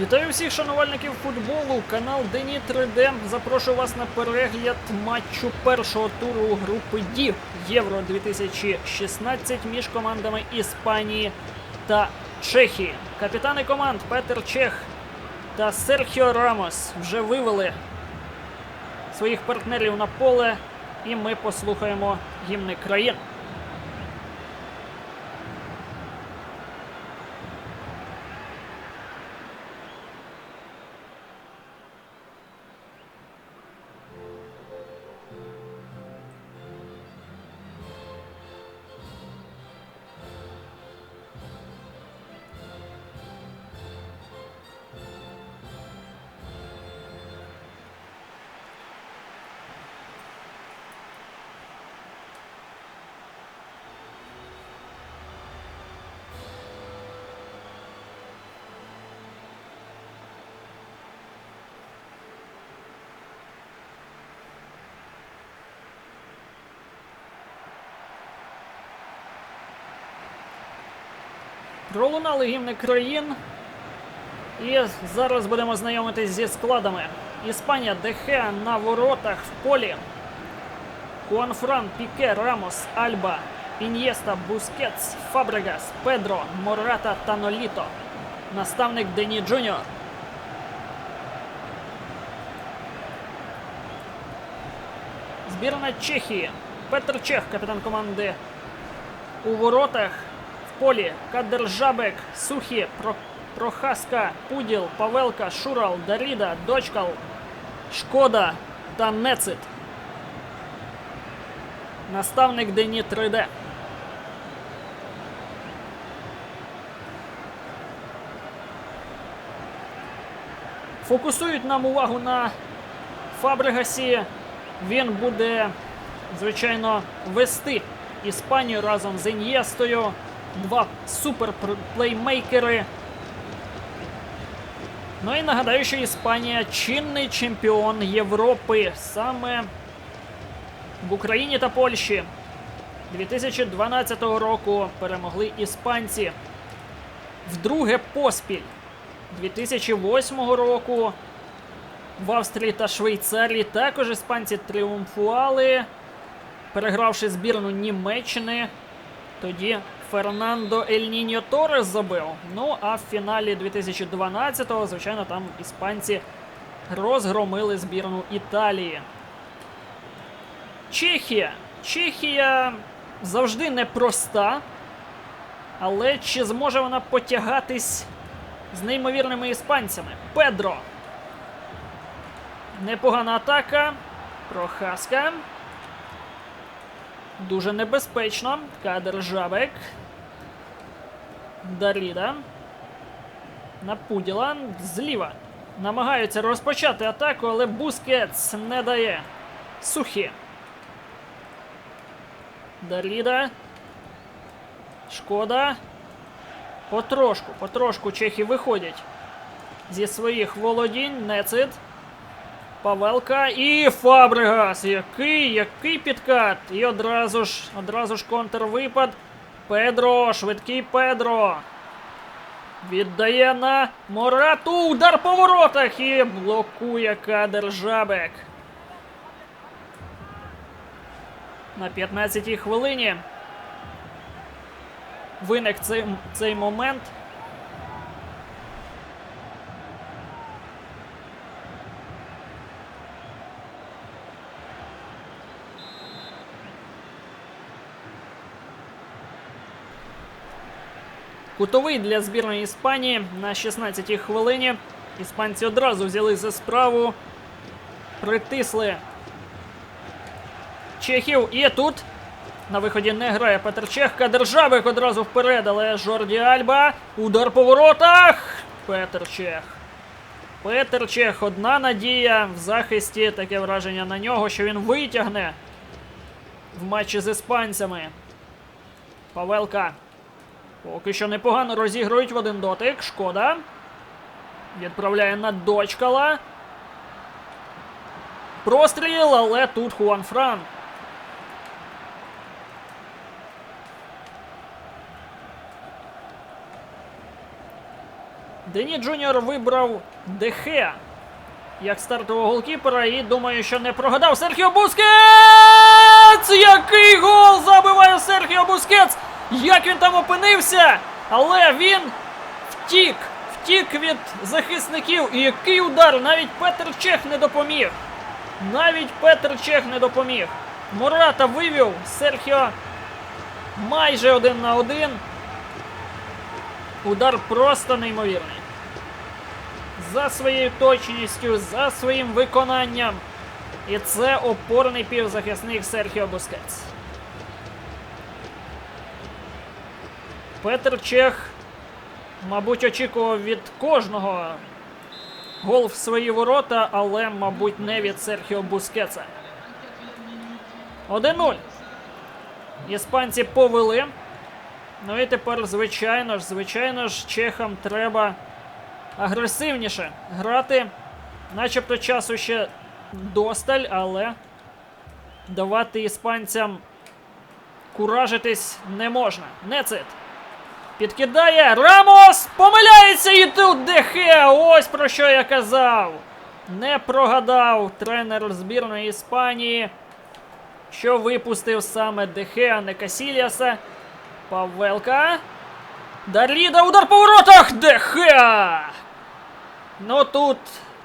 Вітаю всіх шанувальників футболу. Канал Дені 3D запрошую вас на перегляд матчу першого туру групи Ді Євро 2016 між командами Іспанії та Чехії. Капітани команд Петер Чех та Серхіо Рамос вже вивели своїх партнерів на поле, і ми послухаємо гімни країн. Пролунали гімни країн. І зараз будемо знайомитись зі складами. Іспанія Дехе на воротах в полі. Хуанфран, Піке, Рамос, Альба, Ін'єста, Бускетс, Фабрегас, Педро, Мората та Ноліто. Наставник Дені Джуніор. Збірна Чехії. Петр Чех, капітан команди у воротах полі Кадержабек, Сухі, Про... Прохаска, Пуділ, Павелка, Шурал, Даріда, Дочкал, Шкода та Нецит. Наставник Дені 3D. Фокусують нам увагу на Фабрегасі. Він буде, звичайно, вести Іспанію разом з Ін'єстою. Два суперплеймейкери. Ну і нагадаю, що Іспанія чинний чемпіон Європи саме в Україні та Польщі. 2012 року перемогли іспанці. Вдруге поспіль. 2008 року в Австрії та Швейцарії також іспанці тріумфували, перегравши збірну Німеччини. Тоді Фернандо Ель Ніньо Торес забив. Ну а в фіналі 2012-го, звичайно, там іспанці розгромили збірну Італії. Чехія. Чехія завжди непроста. Але чи зможе вона потягатись з неймовірними іспанцями? Педро. Непогана атака. Прохаска. Дуже небезпечно. Кадр Жабек. Даріда. На Пуділа. Зліва. Намагаються розпочати атаку, але Бускетс не дає. Сухі. Даріда. Шкода. Потрошку, потрошку чехи виходять зі своїх володінь. Нецит. Павелка і Фабрегас. Який, який підкат. І одразу ж, одразу ж контрвипад. Педро, швидкий Педро. Віддає на Морату. Удар по воротах і блокує кадр Жабек. На 15-й хвилині. Виник цей, цей момент. Кутовий для збірної Іспанії на 16-й хвилині. Іспанці одразу взяли за справу. Притисли Чехів. І тут на виході не грає Петр Чех. Кадержабек одразу вперед, але Жорді Альба. Удар по воротах. Петр Чех. Петр Чех. Одна надія в захисті. Таке враження на нього, що він витягне в матчі з іспанцями. Павелка. Поки що непогано розігрують в один дотик. Шкода. Відправляє на дочкала. Простріл, але тут Хуан Фран. Дені Джуніор вибрав Дехе як стартового голкіпера і думаю, що не прогадав Серхіо Бускетс! Який гол забиває Серхіо Бускетс! Як він там опинився? Але він втік, втік від захисників. І який удар! Навіть Петр Чех не допоміг. Навіть Петр Чех не допоміг. Мурата вивів Серхіо майже один на один. Удар просто неймовірний. За своєю точністю, за своїм виконанням. І це опорний півзахисник Серхіо Бускетс. Петр Чех, мабуть, очікував від кожного гол в свої ворота, але, мабуть, не від Серхіо Бускетса. 1-0. Іспанці повели. Ну і тепер, звичайно ж, звичайно ж, чехам треба агресивніше грати. Начебто часу ще досталь, але давати іспанцям куражитись не можна. Нецит. Підкидає. Рамос! Помиляється і тут Дехе! Ось про що я казав. Не прогадав тренер збірної Іспанії, що випустив саме Дехе, а не Касіліаса. Павелка. Даріда, удар по воротах! Дехе! Ну тут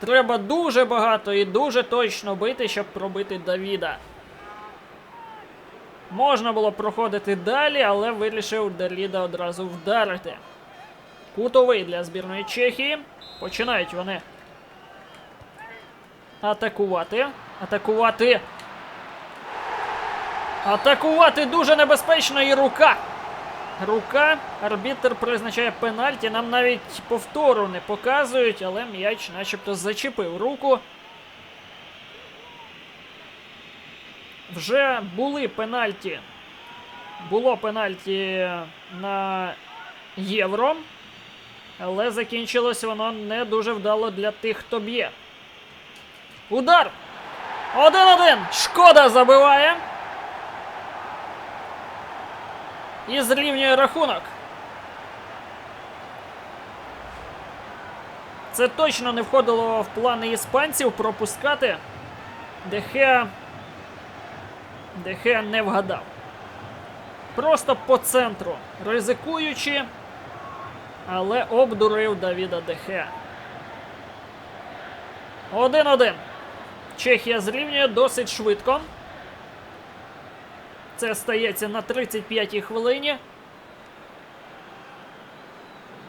треба дуже багато і дуже точно бити, щоб пробити Давіда. Можна було проходити далі, але вирішив Дарліда одразу вдарити. Кутовий для збірної Чехії. Починають вони атакувати. Атакувати. Атакувати дуже небезпечно і рука. Рука. Арбітр призначає пенальті. Нам навіть повтору не показують, але м'яч начебто зачепив руку. Вже були пенальті. Було пенальті на євро. Але закінчилось воно не дуже вдало для тих, хто б'є. Удар! 1-1. Шкода забиває. І зрівнює рахунок. Це точно не входило в плани іспанців пропускати. Дехе. Дехе не вгадав. Просто по центру. Ризикуючи, але обдурив Давіда Дехе. 1-1. Чехія зрівнює досить швидко. Це стається на 35-й хвилині.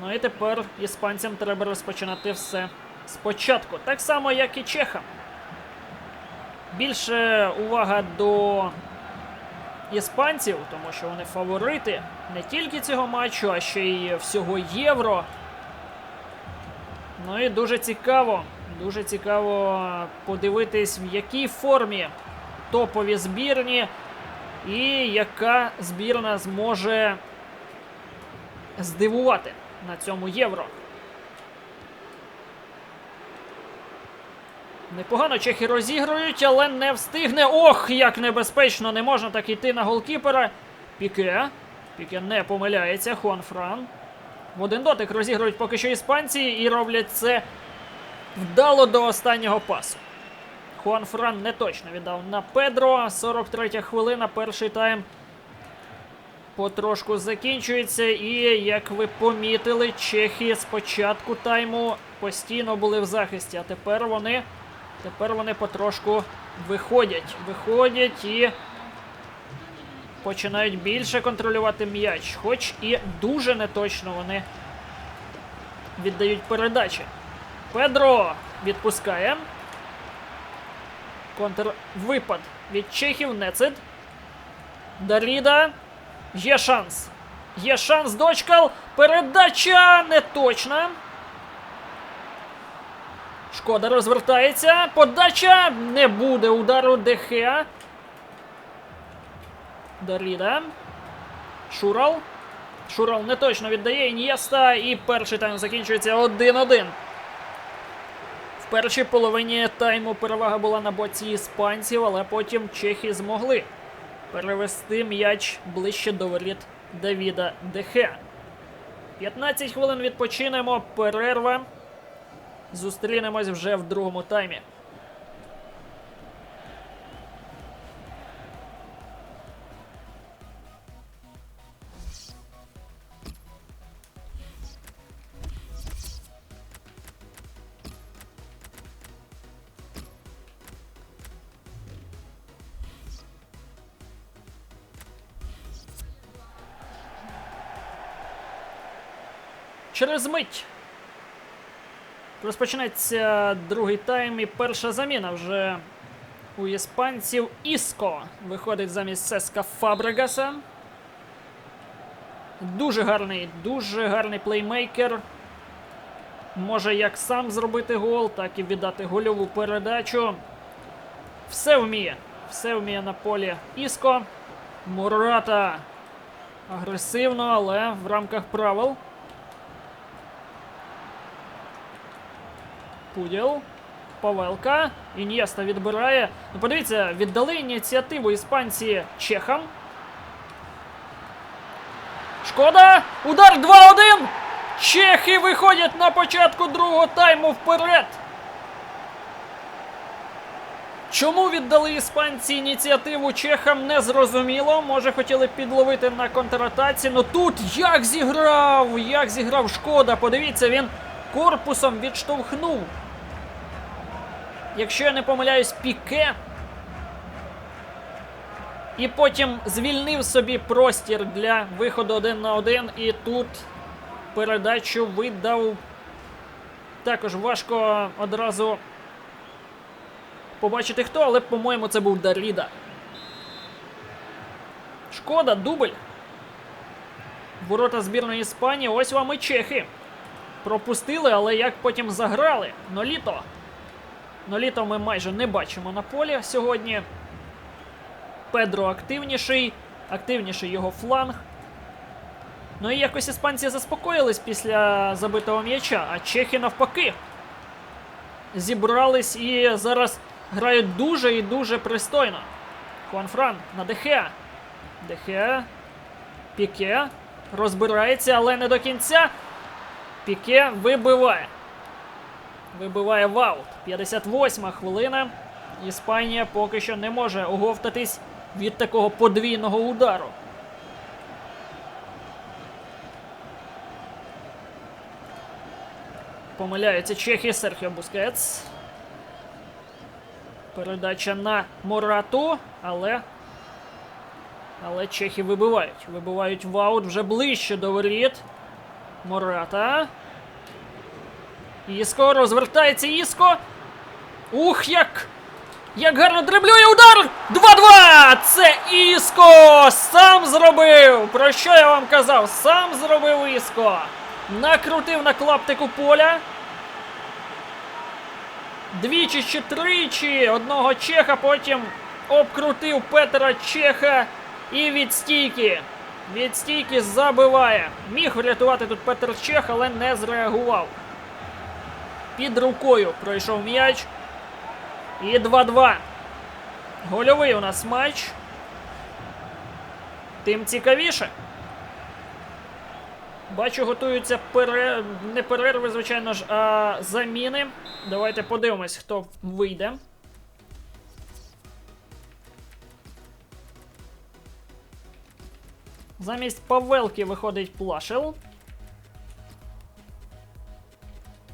Ну і тепер іспанцям треба розпочинати все спочатку. Так само, як і чехам. Більше увага до іспанців, тому що вони фаворити не тільки цього матчу, а ще й всього євро. Ну і дуже цікаво. Дуже цікаво подивитись, в якій формі топові збірні. І яка збірна зможе здивувати на цьому євро. Непогано чехи розігрують, але не встигне. Ох, як небезпечно! Не можна так йти на голкіпера. Піке. Піке не помиляється. Хуан Фран. В один дотик розігрують поки що іспанці і роблять це вдало до останнього пасу. Хуан Фран не точно віддав на Педро. 43 хвилина, перший тайм потрошку закінчується. І, як ви помітили, чехи з початку тайму постійно були в захисті. А тепер вони тепер вони потрошку виходять. Виходять і починають більше контролювати м'яч. Хоч і дуже неточно вони віддають передачі. Педро відпускає. Контрвипад від чехів Нецид. Даріда. Є шанс. Є шанс дочкал. Передача не точна. Шкода розвертається. Подача не буде удару Дехеа. Даріда. Шурал. Шурал не точно віддає Ін'єста. І перший тайм закінчується 1-1. В першій половині тайму перевага була на боці іспанців, але потім чехи змогли перевести м'яч ближче до воріт Давіда Дехе. 15 хвилин відпочинемо, перерва. Зустрінемось вже в другому таймі. Через мить розпочинається другий тайм і перша заміна вже у іспанців Іско виходить замість Сеска Фабрегаса. Дуже гарний, дуже гарний плеймейкер. Може як сам зробити гол, так і віддати гольову передачу. Все вміє. Все вміє на полі Іско. Мурата агресивно, але в рамках правил. Пуділ. Павелка. Ін'єста відбирає. Ну, подивіться, віддали ініціативу іспанці чехам. Шкода! Удар 2-1! Чехи виходять на початку другого тайму вперед. Чому віддали іспанці ініціативу чехам, не зрозуміло. Може хотіли підловити на контратаці. Ну тут як зіграв! Як зіграв шкода! Подивіться, він корпусом відштовхнув. Якщо я не помиляюсь, піке. І потім звільнив собі простір для виходу один на один. І тут передачу видав. Також важко одразу побачити хто, але, по-моєму, це був Даріда. Шкода, дубль. Ворота збірної Іспанії. Ось вам і чехи. Пропустили, але як потім заграли. Ноліто. Ноліто ми майже не бачимо на полі сьогодні. Педро активніший, активніший його фланг. Ну і якось іспанці заспокоїлись після забитого м'яча, а чехи навпаки. Зібрались і зараз грають дуже і дуже пристойно. Хуанфран на Дехе. Дехе. Піке. Розбирається, але не до кінця. Піке вибиває. Вибиває ваут. 58 хвилина. Іспанія поки що не може оговтатись від такого подвійного удару. Помиляються чехи Серхіо Бускетс. Передача на Морату, але. Але чехи вибивають. Вибивають ваут вже ближче до воріт. Мората. Іско розвертається Іско. Ух, як! Як гарно дриблює удар! 2-2! Це Іско! Сам зробив! Про що я вам казав? Сам зробив Іско! Накрутив на клаптику поля. Двічі чи тричі одного чеха, потім обкрутив Петра Чеха і від стійки. Від стійки забиває. Міг врятувати тут Петр Чех, але не зреагував. Під рукою пройшов м'яч. І 2-2. Гольовий у нас матч. Тим цікавіше. Бачу, готуються пере... не перерви, звичайно ж, а заміни. Давайте подивимось, хто вийде. Замість Павелки виходить Плашел.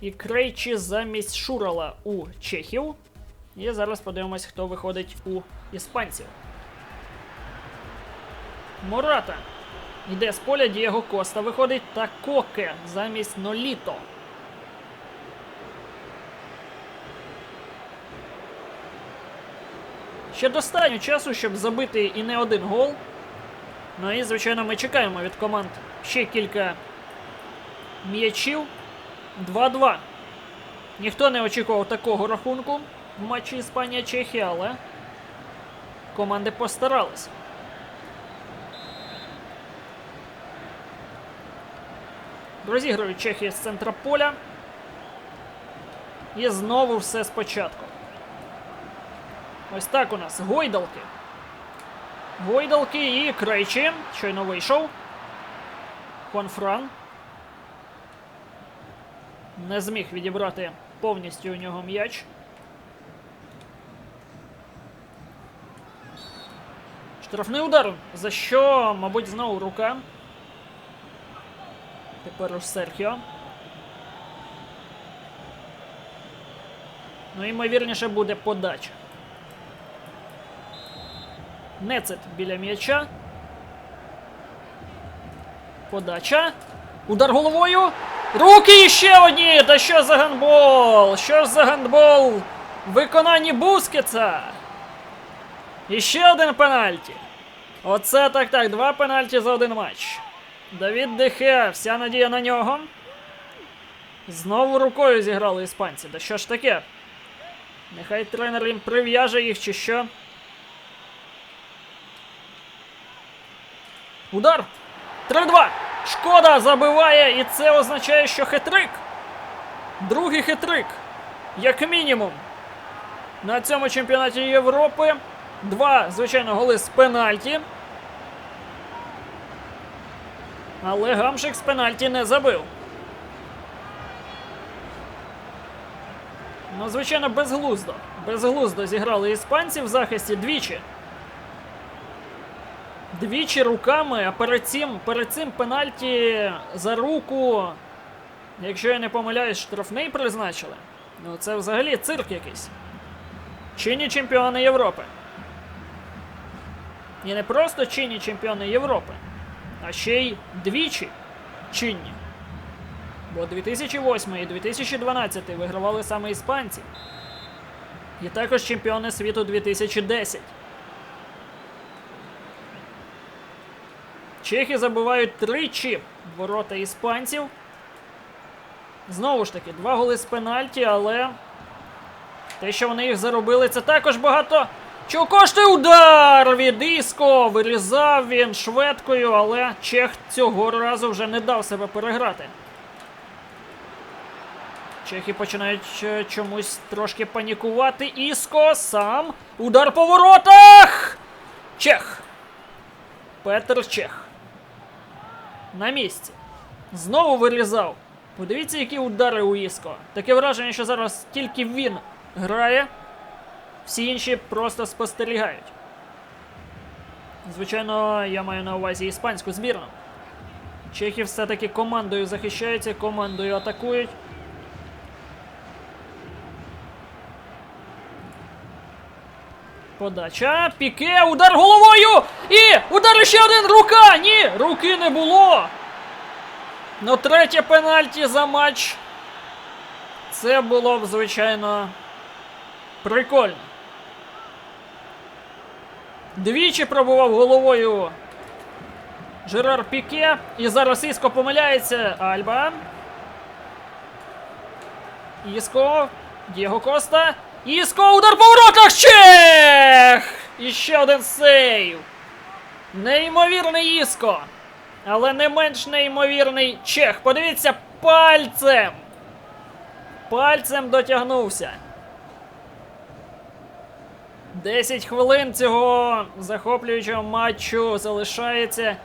І Крейчі замість Шурала у Чехів. І зараз подивимось, хто виходить у іспанців. Мората. Йде з поля Дієго Коста. Виходить та Коке замість Ноліто. Ще достатньо часу, щоб забити і не один гол. Ну і, звичайно, ми чекаємо від команд ще кілька м'ячів. 2-2. Ніхто не очікував такого рахунку в матчі Іспанія-Чехія, але команди постарались. Розіграють Чехія з центра поля. І знову все спочатку. Ось так у нас гойдалки. Гойдалки і Крейчі. Щойно вийшов. Хуанфран. Не зміг відібрати повністю у нього м'яч. Штрафний удар, за що, мабуть, знову рука. Тепер уж Серхіо. Ну, ймовірніше буде подача. Нецет біля м'яча. Подача. Удар головою. Руки ще одні! Та що за гандбол? Що ж за гандбол? в Бускетса. І ще один пенальті. Оце так так. Два пенальті за один матч. Давід Дехе, вся надія на нього. Знову рукою зіграли іспанці. Да що ж таке? Нехай тренер їм прив'яже їх чи що. Удар! 3-2! Шкода забиває, і це означає, що хитрик. Другий хитрик. Як мінімум. На цьому чемпіонаті Європи. Два, звичайно, голи з пенальті. Але Гамшик з пенальті не забив. Ну, звичайно, безглуздо. Безглуздо зіграли іспанці в захисті двічі. Двічі руками, а перед цим, перед цим пенальті за руку, якщо я не помиляюсь, штрафний призначили. Ну це взагалі цирк якийсь. Чинні чемпіони Європи. І не просто чинні чемпіони Європи, а ще й двічі чинні. Бо 2008 і 2012 вигравали саме іспанці. І також чемпіони світу 2010. Чехи забивають тричі ворота іспанців. Знову ж таки, два голи з пенальті, але те, що вони їх заробили, це також багато. Чого коштує удар від Іско? Вирізав він шведкою, але Чех цього разу вже не дав себе переграти. Чехи починають е, чомусь трошки панікувати. Іско сам. Удар по воротах! Чех. Петр Чех. На місці. Знову вирізав. Подивіться, які удари у Іско. Таке враження, що зараз тільки він грає, всі інші просто спостерігають. Звичайно, я маю на увазі іспанську збірну. Чехи все-таки командою захищаються, командою атакують. Подача, піке, удар головою! І удар ще один рука! Ні, руки не було. Ну, третє пенальті за матч. Це було б, звичайно, прикольно. Двічі пробував головою Жерар Піке. І зараз Іско помиляється. Альба. Іско. Дієго Коста. Іско, удар по воротах! Чех! І ще один сейв. Неймовірний Іско. Але не менш неймовірний Чех. Подивіться пальцем. Пальцем дотягнувся. 10 хвилин цього захоплюючого матчу залишається.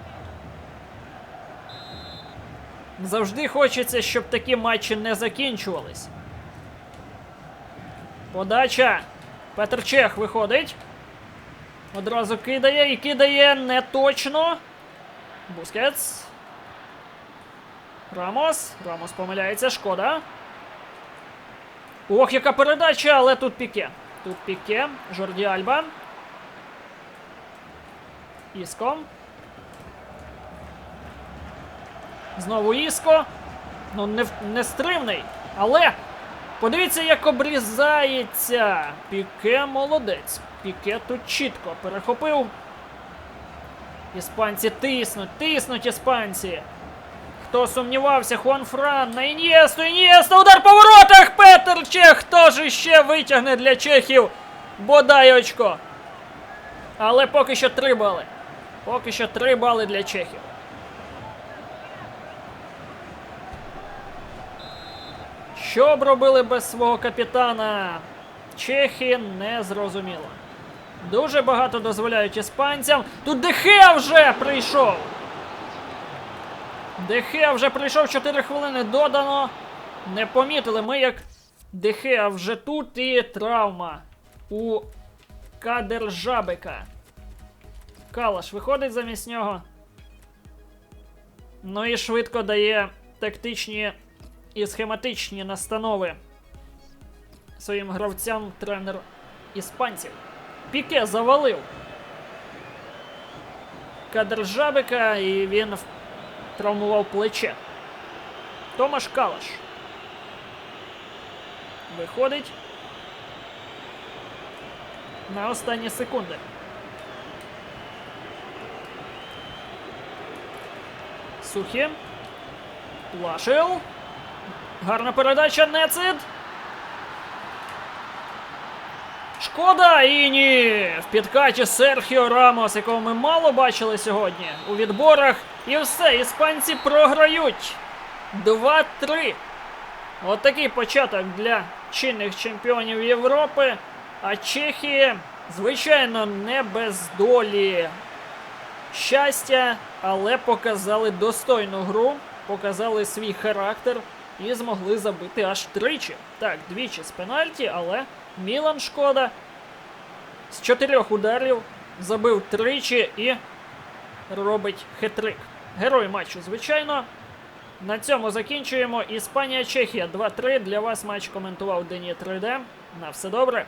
Завжди хочеться, щоб такі матчі не закінчувались. Подача. Петр Чех виходить. Одразу кидає і кидає не точно. Бускетс. Рамос. Рамос помиляється, шкода. Ох, яка передача, але тут піке. Тут піке. Жорді Альба. Іско. Знову Іско. Ну, не, не стримний. Але подивіться, як обрізається. Піке молодець. Піке тут чітко перехопив. Іспанці тиснуть, тиснуть іспанці. Хто сумнівався, Хуан Фран на Ін'єсту, Ін'єста, удар по воротах! Петер Чех, хто ж іще витягне для чехів? Бодай очко. Але поки що три бали. Поки що три бали для чехів. Що б робили без свого капітана? Чехи не зрозуміло. Дуже багато дозволяють іспанцям. Тут Дехе вже прийшов. Дехе вже прийшов 4 хвилини додано. Не помітили ми, як Дехеа вже тут і травма у Кадержабика. Калаш виходить замість нього. Ну і швидко дає тактичні і схематичні настанови своїм гравцям тренер іспанців. Піке завалив Кадержабика, і він травмував плече. Томаш Калаш. Виходить на останні секунди. Сухі. Лашил. Гарна передача Нецид. Шкода і ні. В підкаті Серхіо Рамос, якого ми мало бачили сьогодні у відборах. І все, іспанці програють. 2-3. От початок для чинних чемпіонів Європи. А Чехії, звичайно, не без долі щастя, але показали достойну гру, показали свій характер і змогли забити аж тричі. Так, двічі з пенальті, але Мілан шкода з чотирьох ударів забив тричі і робить хетрик. Герой матчу, звичайно. На цьому закінчуємо. Іспанія-Чехія 2-3. Для вас матч коментував Дені 3D. На все добре.